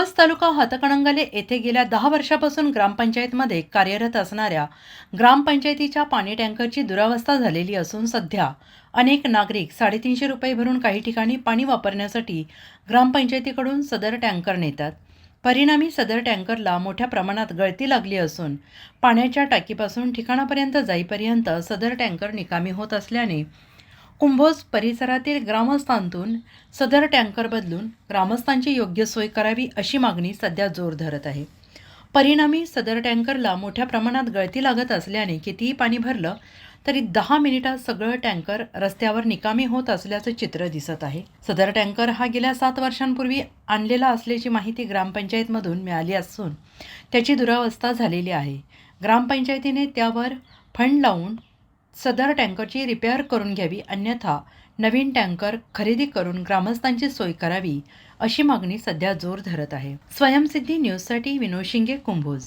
कुंभोज तालुका हातकणंगले येथे गेल्या दहा वर्षापासून ग्रामपंचायतमध्ये कार्यरत असणाऱ्या ग्रामपंचायतीच्या पाणी टँकरची दुरावस्था झालेली असून सध्या अनेक नागरिक साडेतीनशे रुपये भरून काही ठिकाणी पाणी वापरण्यासाठी ग्रामपंचायतीकडून सदर टँकर नेतात. परिणामी सदर टँकरला मोठ्या प्रमाणात गळती लागली असून पाण्याच्या टाकीपासून ठिकाणापर्यंत जाईपर्यंत सदर टँकर निकामी होत असल्याने कुंभोज परिसरातील ग्रामस्थांतून सदर टँकर बदलून ग्रामस्थांची योग्य सोय करावी अशी मागणी सध्या जोर धरत आहे. परिणामी सदर टँकरला मोठ्या प्रमाणात गळती लागत असल्याने कितीही पाणी भरलं तरी दहा मिनिटात सगळं टँकर रस्त्यावर निकामी होत असल्याचं चित्र दिसत आहे. सदर टँकर हा गेल्या सात वर्षांपूर्वी आणलेला असल्याची माहिती ग्रामपंचायतमधून मिळाली असून त्याची दुरावस्था झालेली आहे. ग्रामपंचायतीने त्यावर फंड लावून सदर टँकरची रिपेअर करून घ्यावी अन्यथा नवीन टँकर खरेदी करून ग्रामस्थांची सोय करावी अशी मागणी सध्या जोर धरत आहे. स्वयंसिद्धी न्यूजसाठी विनोद शिंगे कुंभोज.